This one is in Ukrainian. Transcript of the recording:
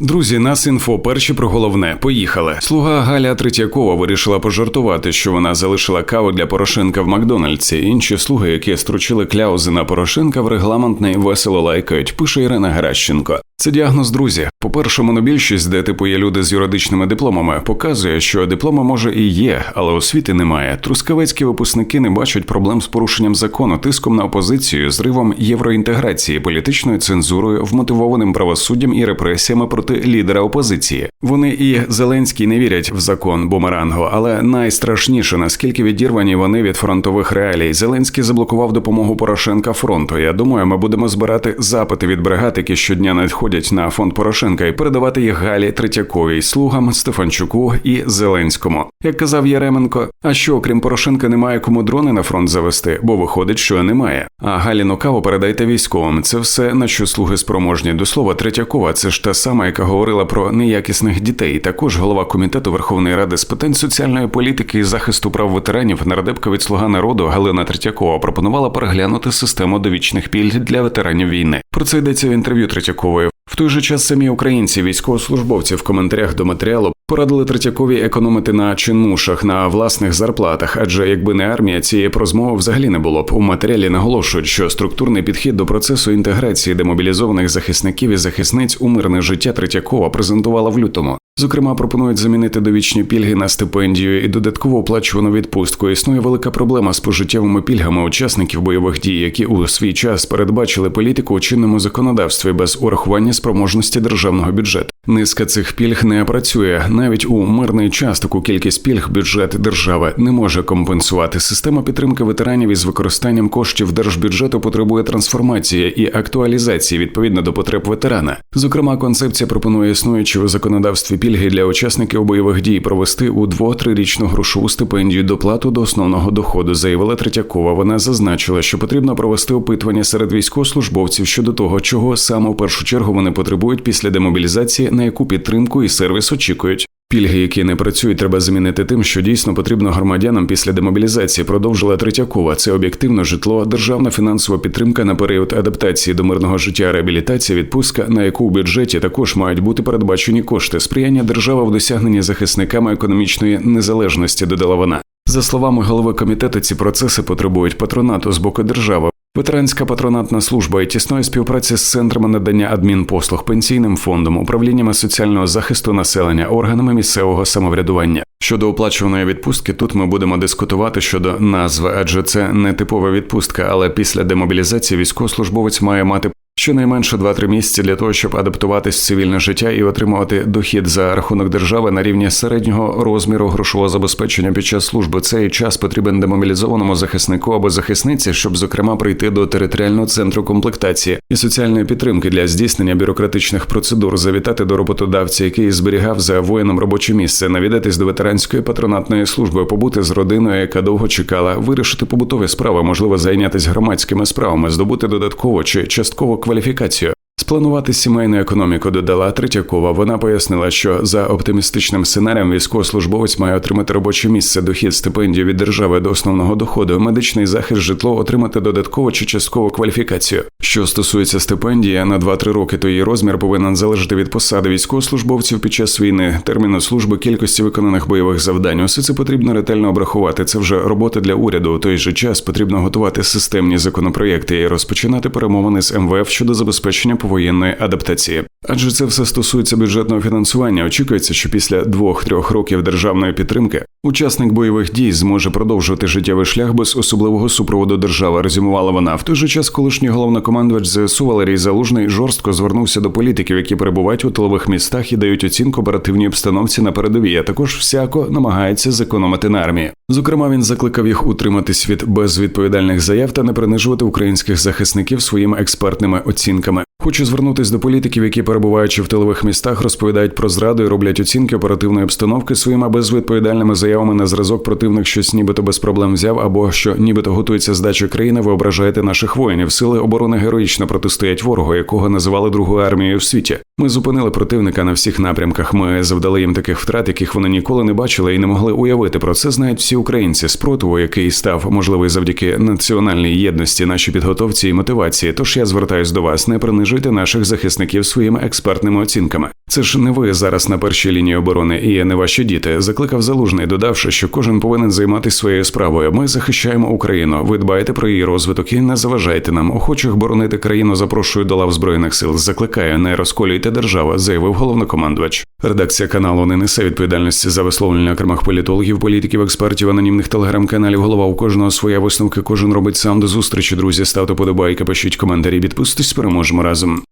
Друзі, нас інфо перші про головне. Поїхали. Слуга Галя Третьякова вирішила пожартувати, що вона залишила каву для Порошенка в Макдональдсі. Інші слуги, які стручили кляузи на Порошенка, в регламентний весело лайкають. Пише Ірина Геращенко. Це діагноз, друзі. По перше, монобільшість, де типу є люди з юридичними дипломами, показує, що дипломи може і є, але освіти немає. Трускавецькі випускники не бачать проблем з порушенням закону, тиском на опозицію, зривом євроінтеграції, політичною цензурою, вмотивованим правосуддям і репресіями проти лідера опозиції. Вони і Зеленський не вірять в закон бумерангу, але найстрашніше наскільки відірвані вони від фронтових реалій. Зеленський заблокував допомогу Порошенка фронту. Я думаю, ми будемо збирати запити від бригад, які щодня надходять на фонд Порошенка, і передавати їх Галі Третьяковій, слугам Стефанчуку і Зеленському. Як казав Яременко, а що окрім Порошенка немає кому дрони на фронт завести, бо виходить, що немає. А Галіну каву передайте військовим. Це все на що слуги спроможні. До слова Третьякова, це ж та сама, яка говорила про неякісних дітей. Також голова комітету Верховної Ради з питань соціальної політики і захисту прав ветеранів нардепка від слуга народу Галина Третьякова пропонувала переглянути систему довічних пільг для ветеранів війни. Про це йдеться в інтерв'ю Третьякової. В той же час самі українці, військовослужбовці в коментарях до матеріалу порадили Третьякові економити на чинушах на власних зарплатах, адже якби не армія, цієї розмови взагалі не було б. У матеріалі наголошують, що структурний підхід до процесу інтеграції демобілізованих захисників і захисниць у мирне життя Третьякова презентувала в лютому. Зокрема, пропонують замінити довічні пільги на стипендію і додатково оплачувану відпустку. Існує велика проблема з пожиттєвими пільгами учасників бойових дій, які у свій час передбачили політику у чинному законодавстві без урахування спроможності державного бюджету. Низка цих пільг не працює навіть у мирний час. Таку кількість пільг бюджет держави не може компенсувати. Система підтримки ветеранів із використанням коштів держбюджету потребує трансформації і актуалізації відповідно до потреб ветерана. Зокрема, концепція пропонує існуючи у законодавстві пільги для учасників бойових дій провести у 2-3-річну грошову стипендію доплату до основного доходу. Заявила Третьякова. Вона зазначила, що потрібно провести опитування серед військовослужбовців щодо того, чого саме в першу чергу вони потребують після демобілізації, на яку підтримку і сервіс очікують. Пільги, які не працюють, треба замінити тим, що дійсно потрібно громадянам після демобілізації. Продовжила Третьякова. Це об'єктивно житло, державна фінансова підтримка на період адаптації до мирного життя, реабілітація, відпустка, на яку у бюджеті також мають бути передбачені кошти, сприяння держави в досягненні захисниками економічної незалежності. Додала вона. За словами голови комітету, ці процеси потребують патронату з боку держави. Ветеранська патронатна служба і тісної співпраці з центрами надання адмінпослуг, пенсійним фондом, управліннями соціального захисту населення, органами місцевого самоврядування. Щодо оплачуваної відпустки, тут ми будемо дискутувати щодо назви, адже це не типова відпустка, але після демобілізації військовослужбовець має мати щонайменше 2-3 місяці для того, щоб адаптуватись в цивільне життя і отримувати дохід за рахунок держави на рівні середнього розміру грошового забезпечення під час служби. Цей час потрібен демобілізованому захиснику або захисниці, щоб зокрема прийти до територіального центру комплектації і соціальної підтримки для здійснення бюрократичних процедур, завітати до роботодавця, який зберігав за воїном робоче місце, навідатись до ветеранської патронатної служби, побути з родиною, яка довго чекала, вирішити побутові справи, можливо, зайнятися громадськими справами, здобути додатково чи частково кваліфікацію. Спланувати сімейну економіку додала Третьякова. Вона пояснила, що за оптимістичним сценарієм військовослужбовець має отримати робоче місце, дохід, стипендію від держави до основного доходу, медичний захист, житло, отримати додаткову чи часткову кваліфікацію. Що стосується стипендії, на 2-3 роки, то її розмір повинен залежати від посади військовослужбовців під час війни, терміну служби, кількості виконаних бойових завдань. Усе це потрібно ретельно обрахувати. Це вже робота для уряду. У той же час потрібно готувати системні законопроєкти і розпочинати перемовини з МВФ щодо забезпечення повоєнної адаптації. Адже це все стосується бюджетного фінансування. Очікується, що після двох-трьох років державної підтримки учасник бойових дій зможе продовжувати життєвий шлях без особливого супроводу держави. Резюмувала вона в той же час. Колишній головнокомандувач ЗСУ Валерій Залужний жорстко звернувся до політиків, які перебувають у тилових містах і дають оцінку оперативній обстановці на передовій. а Також всяко намагається зекономити на армії. Зокрема, він закликав їх утриматись від безвідповідальних заяв та не принижувати українських захисників своїми експертними оцінками. Хочу звернутися до політиків, які перебуваючи в тилових містах, розповідають про зраду і роблять оцінки оперативної обстановки своїми безвідповідальними заявами на зразок противник щось нібито без проблем взяв, або що нібито готується здача країни. Ви ображаєте наших воїнів. Сили оборони героїчно протистоять ворогу, якого називали другою армією в світі. Ми зупинили противника на всіх напрямках. Ми завдали їм таких втрат, яких вони ніколи не бачили і не могли уявити. Про це знають всі українці. Спротиву, який став можливий завдяки національній єдності, нашій підготовці і мотивації. Тож я звертаюсь до вас, не принижуйте нагороджуйте наших захисників своїми експертними оцінками. Це ж не ви зараз на першій лінії оборони і не ваші діти. Закликав залужний, додавши, що кожен повинен займатися своєю справою. Ми захищаємо Україну. Ви дбаєте про її розвиток і не заважайте нам. Охочих боронити країну запрошую до лав збройних сил. Закликаю, не розколюйте державу, заявив головнокомандувач. Редакція каналу не несе відповідальності за висловлення окремих політологів, політиків, експертів, анонімних телеграм-каналів. Голова у кожного своя висновки. Кожен робить сам до зустрічі. Друзі, ставте подобайки, пишіть коментарі, підписуйтесь, переможемо разом.